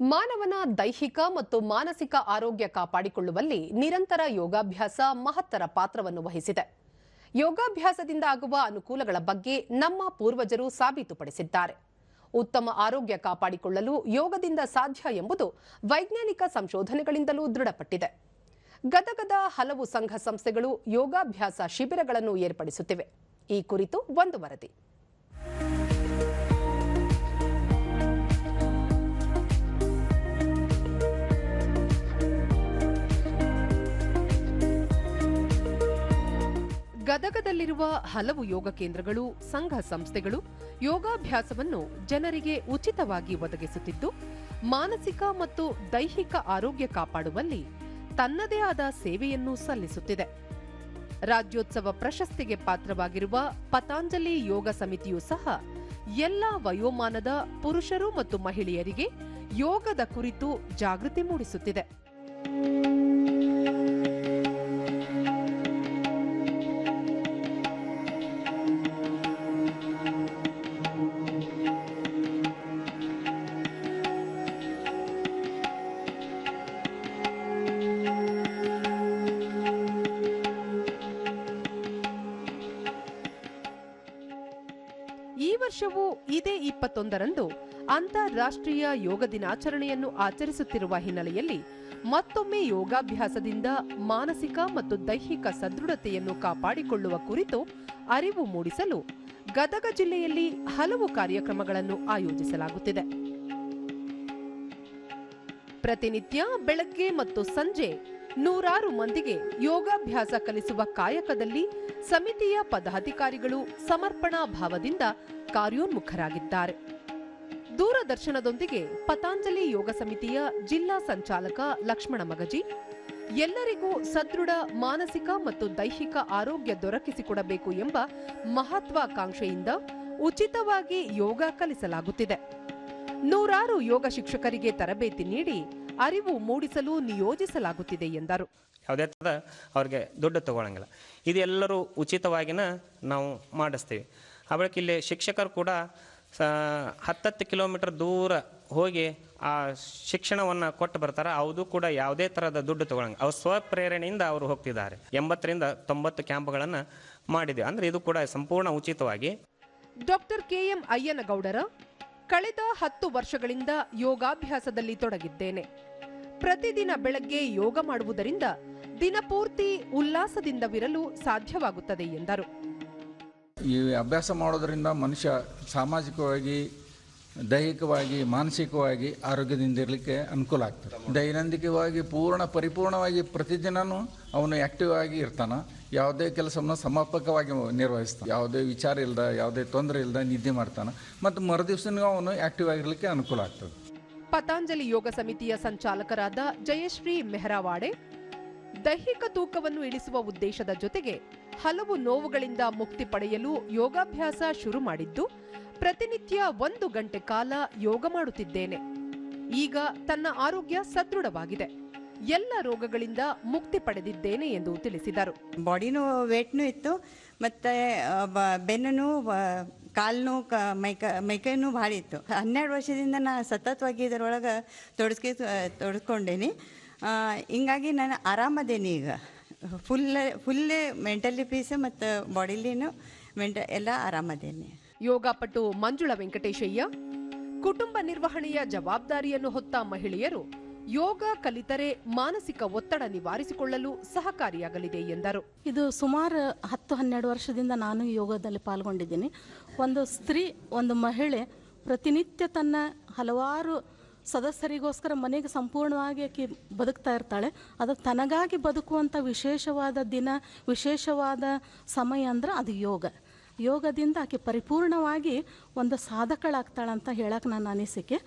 ಮಾನವನ ದೈಹಿಕ ಮತ್ತು ಮಾನಸಿಕ ಆರೋಗ್ಯ ಕಾಪಾಡಿಕೊಳ್ಳುವಲ್ಲಿ ನಿರಂತರ ಯೋಗಾಭ್ಯಾಸ ಮಹತ್ತರ ಪಾತ್ರವನ್ನು ವಹಿಸಿದೆ. ಯೋಗಾಭ್ಯಾಸದಿಂದ ಆಗುವ ಅನುಕೂಲಗಳ ಬಗ್ಗೆ ನಮ್ಮ ಪೂರ್ವಜರು ಸಾಬೀತುಪಡಿಸಿದ್ದಾರೆ. ಉತ್ತಮ ಆರೋಗ್ಯ ಕಾಪಾಡಿಕೊಳ್ಳಲು ಯೋಗದಿಂದ ಸಾಧ್ಯ ಎಂಬುದು ವೈಜ್ಞಾನಿಕ ಸಂಶೋಧನೆಗಳಿಂದಲೂ ದೃಢಪಟ್ಟಿದೆ. ಗದಗದ ಹಲವು ಸಂಘ ಸಂಸ್ಥೆಗಳು ಯೋಗಾಭ್ಯಾಸ ಶಿಬಿರಗಳನ್ನು ಏರ್ಪಡಿಸುತ್ತಿವೆ. ಈ ಕುರಿತು ಒಂದು ವರದಿ. ಗದಗದಲ್ಲಿರುವ ಹಲವು ಯೋಗ ಕೇಂದ್ರಗಳು, ಸಂಘ ಸಂಸ್ಥೆಗಳು ಯೋಗಾಭ್ಯಾಸವನ್ನು ಜನರಿಗೆ ಉಚಿತವಾಗಿ ಒದಗಿಸುತ್ತಿದ್ದು, ಮಾನಸಿಕ ಮತ್ತು ದೈಹಿಕ ಆರೋಗ್ಯ ಕಾಪಾಡುವಲ್ಲಿ ತನ್ನದೇ ಆದ ಸೇವೆಯನ್ನು ಸಲ್ಲಿಸುತ್ತಿದೆ. ರಾಜ್ಯೋತ್ಸವ ಪ್ರಶಸ್ತಿಗೆ ಪಾತ್ರವಾಗಿರುವ ಪತಾಂಜಲಿ ಯೋಗ ಸಮಿತಿಯೂ ಸಹ ಎಲ್ಲ ವಯೋಮಾನದ ಪುರುಷರು ಮತ್ತು ಮಹಿಳೆಯರಿಗೆ ಯೋಗದ ಕುರಿತು ಜಾಗೃತಿ ಮೂಡಿಸುತ್ತಿದೆ. ವರ್ಷವೂ ಇದೇ ಇಪ್ಪತ್ತೊಂದರಂದು ಅಂತಾರಾಷ್ಟ್ರೀಯ ಯೋಗ ದಿನಾಚರಣೆಯನ್ನು ಆಚರಿಸುತ್ತಿರುವ ಹಿನ್ನೆಲೆಯಲ್ಲಿ ಮತ್ತೊಮ್ಮೆ ಯೋಗಾಭ್ಯಾಸದಿಂದ ಮಾನಸಿಕ ಮತ್ತು ದೈಹಿಕ ಸದೃಢತೆಯನ್ನು ಕಾಪಾಡಿಕೊಳ್ಳುವ ಕುರಿತು ಅರಿವು ಮೂಡಿಸಲು ಗದಗ ಜಿಲ್ಲೆಯಲ್ಲಿ ಹಲವು ಕಾರ್ಯಕ್ರಮಗಳನ್ನು ಆಯೋಜಿಸಲಾಗುತ್ತಿದೆ. ಪ್ರತಿನಿತ್ಯ ಬೆಳಗ್ಗೆ ಮತ್ತು ಸಂಜೆ ನೂರಾರು ಮಂದಿಗೆ ಯೋಗಾಭ್ಯಾಸ ಕಲಿಸುವ ಕಾಯಕದಲ್ಲಿ ಸಮಿತಿಯ ಪದಾಧಿಕಾರಿಗಳು ಸಮರ್ಪಣಾ ಭಾವದಿಂದ ಕಾರ್ಯೋನ್ಮುಖರಾಗಿದ್ದಾರೆ. ದೂರದರ್ಶನದೊಂದಿಗೆ ಪತಾಂಜಲಿ ಯೋಗ ಸಮಿತಿಯ ಜಿಲ್ಲಾ ಸಂಚಾಲಕ ಲಕ್ಷ್ಮಣ ಮಗಜಿ, ಎಲ್ಲರಿಗೂ ಸದೃಢ ಮಾನಸಿಕ ಮತ್ತು ದೈಹಿಕ ಆರೋಗ್ಯ ದೊರಕಿಸಿಕೊಡಬೇಕು ಎಂಬ ಮಹತ್ವಾಕಾಂಕ್ಷೆಯಿಂದ ಉಚಿತವಾಗಿ ಯೋಗ ಕಲಿಸಲಾಗುತ್ತಿದೆ. ನೂರಾರು ಯೋಗ ಶಿಕ್ಷಕರಿಗೆ ತರಬೇತಿ ನೀಡಿ ಅರಿವು ಮೂಡಿಸಲು ನಿಯೋಜಿಸಲಾಗುತ್ತಿದೆ ಎಂದರು. ಯಾವುದೇ ಥರದ ಅವ್ರಿಗೆ ದುಡ್ಡು ತಗೊಳ್ಳಂಗಿಲ್ಲ ಇದೆಲ್ಲರೂ ಉಚಿತವಾಗಿನ ನಾವು ಮಾಡಿಸ್ತೀವಿ. ಆ ಬಳಿಕ ಇಲ್ಲಿ ಶಿಕ್ಷಕರು ಕೂಡ ಸ ಹತ್ತತ್ತು ಕಿಲೋಮೀಟರ್ ದೂರ ಹೋಗಿ ಆ ಶಿಕ್ಷಣವನ್ನು ಕೊಟ್ಟು ಬರ್ತಾರೆ. ಅದು ಕೂಡ ಯಾವುದೇ ಥರದ ದುಡ್ಡು ತಗೊಳಂಗಿಲ್ಲ. ಅವ್ರು ಸ್ವಪ್ರೇರಣೆಯಿಂದ ಅವರು ಹೋಗ್ತಿದ್ದಾರೆ. ಎಂಬತ್ತರಿಂದ ತೊಂಬತ್ತು ಕ್ಯಾಂಪ್ಗಳನ್ನು ಮಾಡಿದೆ ಅಂದರೆ ಇದು ಕೂಡ ಸಂಪೂರ್ಣ ಉಚಿತವಾಗಿ. ಡಾಕ್ಟರ್ ಕೆ ಎಂ ಅಯ್ಯನಗೌಡರ ಕಳೆದ ಹತ್ತು ವರ್ಷಗಳಿಂದ ಯೋಗಾಭ್ಯಾಸದಲ್ಲಿ ತೊಡಗಿದ್ದೇನೆ. ಪ್ರತಿದಿನ ಬೆಳಗ್ಗೆ ಯೋಗ ಮಾಡುವುದರಿಂದ ದಿನಪೂರ್ತಿ ಉಲ್ಲಾಸದಿಂದವಿರಲು ಸಾಧ್ಯವಾಗುತ್ತದೆ ಎಂದರು. ಈ ಅಭ್ಯಾಸ ಮಾಡೋದರಿಂದ ಮನುಷ್ಯ ಸಾಮಾಜಿಕವಾಗಿ, ದೈಹಿಕವಾಗಿ, ಮಾನಸಿಕವಾಗಿ ಆರೋಗ್ಯದಿಂದ ಇರಲಿಕ್ಕೆ ಅನುಕೂಲ ಆಗ್ತದೆ. ದೈನಂದಿಕವಾಗಿ ಪೂರ್ಣ, ಪರಿಪೂರ್ಣವಾಗಿ ಪ್ರತಿದಿನವೂ ಅವನು ಆ್ಯಕ್ಟಿವ್ ಆಗಿ ಇರ್ತಾನೆ. ಯಾವುದೇ ಕೆಲಸವನ್ನು ಸಮರ್ಪಕವಾಗಿ ನಿರ್ವಹಿಸ್ತಾನೆ. ಯಾವುದೇ ವಿಚಾರ ಇಲ್ಲದ ಯಾವುದೇ ತೊಂದರೆ ಇಲ್ಲದ ನಿದ್ದೆ ಮಾಡ್ತಾನೆ. ಮತ್ತು ಮರುದಿವ್ಸನೂ ಅವನು ಆಕ್ಟಿವ್ ಆಗಿರಲಿಕ್ಕೆ ಅನುಕೂಲ ಆಗ್ತದೆ. ಪತಾಂಜಲಿ ಯೋಗ ಸಮಿತಿಯ ಸಂಚಾಲಕರಾದ ಜಯಶ್ರೀ ಮೆಹರಾವಾಡೆ, ದೈಹಿಕ ತೂಕವನ್ನು ಇಳಿಸುವ ಉದ್ದೇಶದ ಜೊತೆಗೆ ಹಲವು ನೋವುಗಳಿಂದ ಮುಕ್ತಿ ಪಡೆಯಲು ಯೋಗಾಭ್ಯಾಸ ಶುರು ಮಾಡಿದ್ದು, ಪ್ರತಿನಿತ್ಯ ಒಂದು ಗಂಟೆ ಕಾಲ ಯೋಗ ಮಾಡುತ್ತಿದ್ದೇನೆ. ಈಗ ತನ್ನ ಆರೋಗ್ಯ ಸದೃಢವಾಗಿದೆ. ಎಲ್ಲ ರೋಗಗಳಿಂದ ಮುಕ್ತಿ ಪಡೆದಿದ್ದೇನೆ ಎಂದು ತಿಳಿಸಿದರು. ಬಾಡಿನೂ ವೇಟ್ನೂ ಇತ್ತು ಮತ್ತೆ ಬೆನ್ನು ಕಾಲ್ನು ಕ ಮೈಕ ಮೈಕೈನೂ ಭಾಳ ಇತ್ತು. ಹನ್ನೆರಡು ವರ್ಷದಿಂದ ನಾನು ಸತತವಾಗಿ ಇದರೊಳಗೆ ತೊಡಸ್ಕಿ ತೊಡಸ್ಕೊಂಡೇನಿ. ಹಿಂಗಾಗಿ ನಾನು ಆರಾಮದೇನಿ ಈಗ. ಫುಲ್ ಫುಲ್ ಮೆಂಟಲಿ ಪೀಸ್ ಮತ್ತು ಬಾಡಿಲಿನೂ ಮೆಂಟ ಎಲ್ಲ ಆರಾಮದೇನಿ. ಯೋಗಪಟು ಮಂಜುಳ ವೆಂಕಟೇಶಯ್ಯ ಕುಟುಂಬ ನಿರ್ವಹಣೆಯ ಜವಾಬ್ದಾರಿಯನ್ನು ಹೊತ್ತ ಮಹಿಳೆಯರು ಯೋಗ ಕಲಿತರೆ ಮಾನಸಿಕ ಒತ್ತಡ ನಿವಾರಿಸಿಕೊಳ್ಳಲು ಸಹಕಾರಿಯಾಗಲಿದೆ ಎಂದರು. ಇದು ಸುಮಾರು ಹತ್ತು ಹನ್ನೆರಡು ವರ್ಷದಿಂದ ನಾನು ಯೋಗದಲ್ಲಿ ಪಾಲ್ಗೊಂಡಿದ್ದೀನಿ. ಒಂದು ಸ್ತ್ರೀ, ಒಂದು ಮಹಿಳೆ ಪ್ರತಿನಿತ್ಯ ತನ್ನ ಹಲವಾರು ಸದಸ್ಯರಿಗೋಸ್ಕರ ಮನೆಗೆ ಸಂಪೂರ್ಣವಾಗಿ ಆಕೆ ಬದುಕ್ತಾ ಇರ್ತಾಳೆ. ಅದು ತನಗಾಗಿ ಬದುಕುವಂಥ ವಿಶೇಷವಾದ ದಿನ, ವಿಶೇಷವಾದ ಸಮಯ ಅಂದ್ರೆ ಅದು ಯೋಗ. ಯೋಗದಿಂದ ಆಕೆ ಪರಿಪೂರ್ಣವಾಗಿ ಒಂದು ಸಾಧಕಳಾಗ್ತಾಳಂತ ಹೇಳಕ್ಕೆ ನನ್ನ ಅನಿಸಿಕೆ.